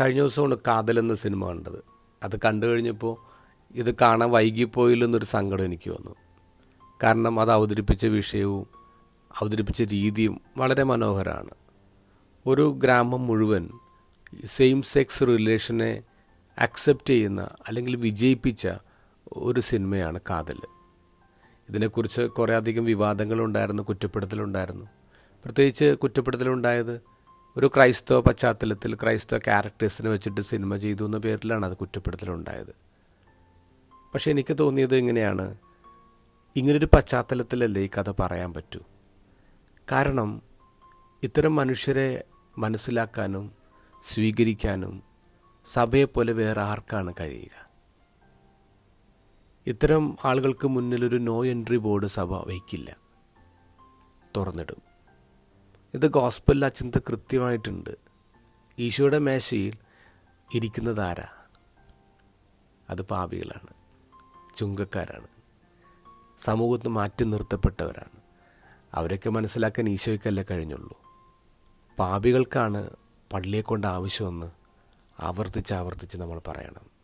കഴിഞ്ഞ ദിവസമാണ് കാതൽ എന്ന സിനിമ കണ്ടത്. അത് കണ്ടു കഴിഞ്ഞപ്പോൾ ഇത് കാണാൻ വൈകിപ്പോയില്ലെന്നൊരു സങ്കടം എനിക്ക് വന്നു. കാരണം അത് അവതരിപ്പിച്ച വിഷയവും അവതരിപ്പിച്ച രീതിയും വളരെ മനോഹരമാണ്. ഒരു ഗ്രാമം മുഴുവൻ സെയിം സെക്സ് റിലേഷനെ അക്സെപ്റ്റ് ചെയ്യുന്ന അല്ലെങ്കിൽ വിജയിപ്പിച്ച ഒരു സിനിമയാണ് കാതൽ. ഇതിനെക്കുറിച്ച് കുറേ അധികം വിവാദങ്ങളുണ്ടായിരുന്നു കുറ്റപ്പെടുത്തലുണ്ടായിരുന്നു. പ്രത്യേകിച്ച് കുറ്റപ്പെടുത്തലുണ്ടായത് ഒരു ക്രൈസ്തവ പശ്ചാത്തലത്തിൽ ക്രൈസ്തവ ക്യാരക്ടേഴ്സിനെ വെച്ചിട്ട് സിനിമ ചെയ്തു എന്ന പേരിലാണ് അത് കുറ്റപ്പെടുത്തലുണ്ടായത്. പക്ഷേ എനിക്ക് തോന്നിയത് ഇങ്ങനെയാണ്. ഇങ്ങനൊരു പശ്ചാത്തലത്തിലല്ലേ ഈ കഥ പറയാൻ പറ്റൂ? കാരണം ഇത്തരം മനുഷ്യരെ മനസ്സിലാക്കാനും സ്വീകരിക്കാനും സഭയെപ്പോലെ വേറെ ആർക്കാണ് കഴിയുക? ഇത്തരം ആളുകൾക്ക് മുന്നിലൊരു നോ എൻട്രി ബോർഡ് സഭ വയ്ക്കില്ല. തുറന്നിടും. ഇത് ഗോസ്പലിൽ അച്ഛന് കൃത്യമായിട്ടുണ്ട്. ഈശോയുടെ മേശയിൽ ഇരിക്കുന്നത് ആരാ? അത് പാപികളാണ്. ചുങ്കക്കാരാണ്. സമൂഹത്ത് മാറ്റി നിർത്തപ്പെട്ടവരാണ്. അവരൊക്കെ മനസ്സിലാക്കാൻ ഈശോയ്ക്കല്ലേ കഴിഞ്ഞുള്ളൂ. പാപികൾക്കാണ് പള്ളിയെ കൊണ്ട് ആവശ്യമെന്ന് ആവർത്തിച്ച് ആവർത്തിച്ച് നമ്മൾ പറയണം.